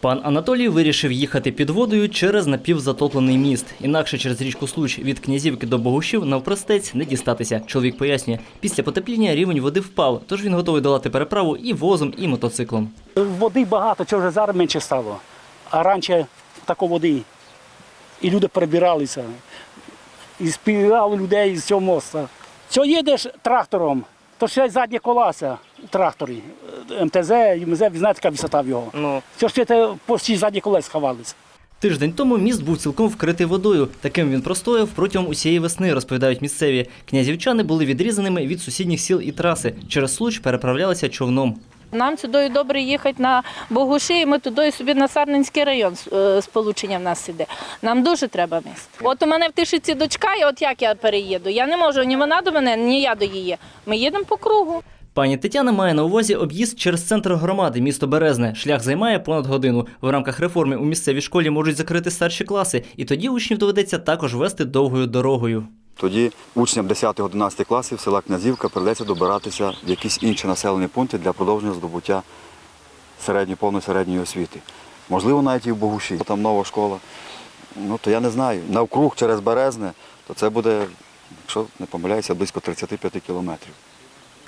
Пан Анатолій вирішив їхати під водою через напівзатоплений міст. Інакше через річку Случ від князівки до Богушів навпростець не дістатися. Чоловік пояснює, після потепління рівень води впав, тож він готовий долати переправу і возом, і мотоциклом. Води багато, це вже зараз менше стало. А раніше тако води. І люди перебиралися. І співали людей з цього моста. Що їдеш трактором, то ще задні колеса у тракторі. МТЗ, МЗ, ви знаєте, яка висота в його. Ну Це ж це почти задні колес ховалися. Тиждень тому міст був цілком вкритий водою. Таким він простояв протягом усієї весни, розповідають місцеві. Князівчани були відрізаними від сусідніх сіл і траси. Через случ переправлялися човном. Нам сюди добре їхати на Богуші, і ми туди собі на Сарненський район е, сполучення в нас іде. Нам дуже треба міст. От у мене в Тишиці дочка, і от як я переїду? Я не можу ні вона до мене, ні я до її. Ми їдемо по кругу. Пані Тетяна має на увазі об'їзд через центр громади, місто Березне. Шлях займає понад годину. В рамках реформи у місцевій школі можуть закрити старші класи, і тоді учнів доведеться також вести довгою дорогою. Тоді учням 10-11 класів села Князівка прийдеться добиратися в якісь інші населені пункти для продовження здобуття середньої, повної середньої освіти. Можливо, навіть і в Богуші. Там нова школа. Ну, то я не знаю. Навкруг через Березне, то це буде, якщо не помиляюся, близько 35 кілометрів.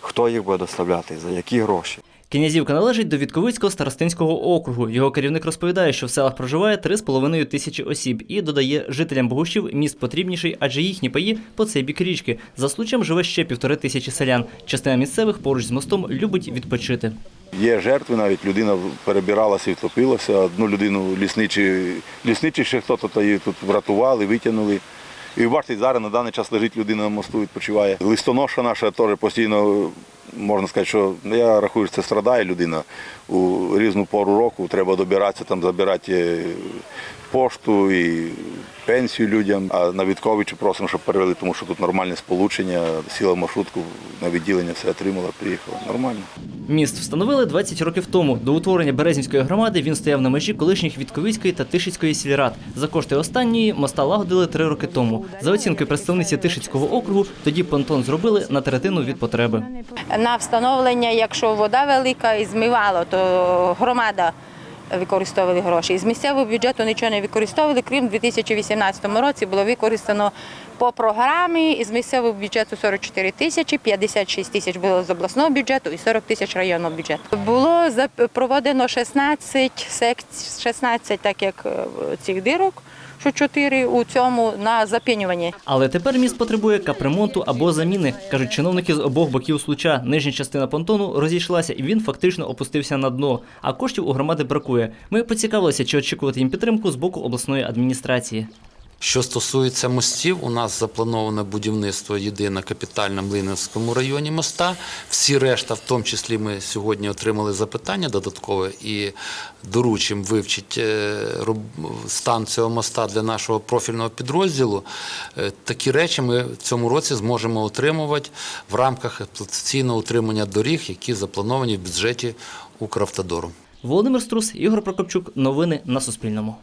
Хто їх буде доставляти, за які гроші? Князівка належить до Вітковицького старостинського округу. Його керівник розповідає, що в селах проживає 3,5 тисячі осіб і додає, жителям Богушів міст потрібніший, адже їхні паї по цей бік річки. За случаєм живе ще півтори тисячі селян. Частина місцевих поруч з мостом любить відпочити. Є жертви, навіть людина перебиралася і втопилася. Одну людину лісничі, лісничі ще хто-то її тут врятували, витягнули. І бачите, зараз на даний час лежить людина на мосту, відпочиває. Листоноша наша теж постійно, можна сказати, що я рахую, що це страдає людина. У різну пору року треба добиратися, там, забирати е, пошту і пенсію людям. А на Вітковичу просимо, щоб перевели, тому що тут нормальне сполучення, сіла маршрутку, на відділення все отримала, приїхала. Нормально. Міст встановили 20 років тому. До утворення Березінської громади він стояв на межі колишніх Вітковицької та Тишицької сільрад. За кошти останньої моста лагодили три роки тому. За оцінкою представниці Тишицького округу, тоді понтон зробили на третину від потреби. На встановлення, якщо вода велика і змивало, то громада використовували гроші. З місцевого бюджету нічого не використовували, крім у 2018 році було використано по програмі із місцевого бюджету 44 тисячі, 56 тисяч було з обласного бюджету і 40 тисяч районного бюджету. Було проведено 16 секцій, 16 так як е, цих дирок, що 4 у цьому на запінюванні. Але тепер міст потребує капремонту або заміни, кажуть чиновники з обох боків случа. Нижня частина понтону розійшлася, і він фактично опустився на дно. А коштів у громади бракує. Ми поцікавилися, чи очікувати їм підтримку з боку обласної адміністрації. Що стосується мостів, у нас заплановане будівництво єдине капітальне в Млинівському районі моста. Всі решта, в тому числі, ми сьогодні отримали запитання додаткове і доручимо вивчити е, стан цього моста для нашого профільного підрозділу. Е, Такі речі ми в цьому році зможемо отримувати в рамках експлуатаційного утримання доріг, які заплановані в бюджеті Укравтодору. Володимир Струс, Ігор Прокопчук. Новини на Суспільному.